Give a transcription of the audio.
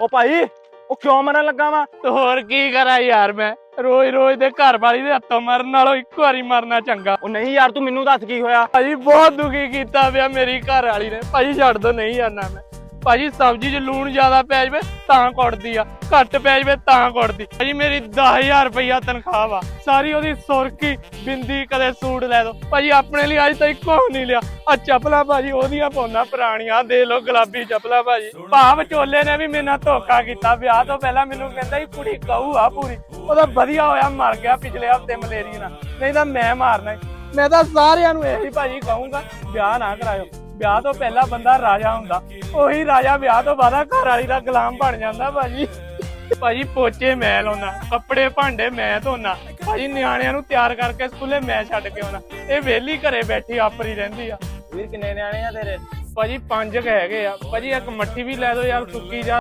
ਉਹ ਭਾਈ ਉਹ ਕਿਉਂ ਮਰਨ ਲੱਗਾ ਵਾ? ਤੇ ਹੋਰ ਕੀ ਕਰਾਂ ਯਾਰ ਮੈਂ? ਰੋਜ਼ ਰੋਜ਼ ਦੇ ਘਰ ਵਾਲੀ ਦੇ ਹੱਥੋਂ ਮਰਨ ਨਾਲੋਂ ਇੱਕ ਵਾਰੀ ਮਰਨਾ ਚੰਗਾ। ਉਹ ਨਹੀਂ ਯਾਰ ਤੂੰ ਮੈਨੂੰ ਦੱਸ ਕੀ ਹੋਇਆ? ਭਾਜੀ ਬਹੁਤ ਦੁਖੀ ਕੀਤਾ ਪਿਆ ਮੇਰੀ ਘਰ ਵਾਲੀ ਨੇ। ਭਾਜੀ ਛੱਡ ਦੋ ਨਹੀਂ ਜਾਣਾ ਮੈਂ। ਭਾਜੀ ਸਬਜ਼ੀ 'ਚ ਲੂਣ ਜ਼ਿਆਦਾ ਪੈ ਜਾਵੇ ਤਾਂ ਕੁੱਟਦੀ ਆ ਘੱਟ ਪੈ ਜਾਵੇ ਤਾਂ ਕੁੱਟਦੀ। ਭਾਜੀ ਮੇਰੀ 10000 ਰੁਪਈਆ ਤਨਖਾਹ ਵਾ ਸਾਰੀ ਉਹਦੀ ਸੁਰਖੀ ਬਿੰਦੀ ਕਦੇ ਸੂਟ ਲੈ ਦੋ। ਭਾਜੀ ਆਪਣੇ ਲਈ ਅੱਜ ਤੱਕ ਕੁਛ ਨਹੀਂ ਲਿਆ। ਆ ਚੱਪਲਾਂ ਭਾਜੀ ਉਹਦੀਆਂ ਪਾਉਣਾ ਪੁਰਾਣੀਆਂ ਦੇ ਲੋ ਗੁਲਾਬੀ ਚੱਪਲਾਂ ਭਾਜੀ। ਭਾਵ ਵਿਚੋਲੇ ਨੇ ਵੀ ਮੇਰੇ ਨਾਲ ਧੋਖਾ ਕੀਤਾ ਵਿਆਹ ਤੋਂ ਪਹਿਲਾਂ ਮੈਨੂੰ ਕਹਿੰਦਾ ਸੀ ਕੁੜੀ ਕਹੂ ਆ ਪੂਰੀ। ਉਹਦਾ ਵਧੀਆ ਹੋਇਆ ਮਰ ਗਿਆ ਪਿਛਲੇ ਹਫ਼ਤੇ ਮਲੇਰੀਆ ਨਾਲ। ਨਹੀਂ ਤਾਂ ਮੈਂ ਮਾਰਨਾ। ਮੈਂ ਤਾਂ ਸਾਰਿਆਂ ਨੂੰ ਇਹੀ ਭਾਜੀ ਕਹੂੰਗਾ ਵਿਆਹ ਨਾ ਕਰਾਇਓ। ਵਿਆਹ ਤੋਂ ਪਹਿਲਾਂ ਬੰਦਾ ਰਾਜਾ ਹੁੰਦਾ। ਉਹੀ ਰਾਜਾ ਵਿਆਹ ਤੋਂ ਬਾਅਦ ਘਰ ਵਾਲੀ ਦਾ ਗੁਲਾਮ ਬਣ ਜਾਂਦਾ ਭਾਜੀ। ਭਾਜੀ ਪੋਚੇ ਮੈਂ ਲਾਉਣਾ ਕੱਪੜੇ ਭਾਂਡੇ ਮੈਂ ਧੋਣਾ ਭਾਜੀ ਨਿਆਣਿਆਂ ਨੂੰ ਤਿਆਰ ਕਰਕੇ ਸਕੂਲੇ ਮੈਂ ਛੱਡ ਕੇ ਆਉਣਾ। ਇਹ ਵਿਹਲੀ ਘਰੇ ਬੈਠੀ ਆਪਰੀ ਰਹਿੰਦੀ ਆ। ਵੀਰ ਕਿੰਨੇ ਨਿਆਣੇ ਆ ਤੇਰੇ? ਭਾਜੀ ਪੰਜ ਹੈਗੇ ਆ। ਭਾਜੀ ਇੱਕ ਮੱਠੀ ਵੀ ਲੈ ਦਿਓ ਯਾਰ ਸੁੱਕੀ ਜਾ।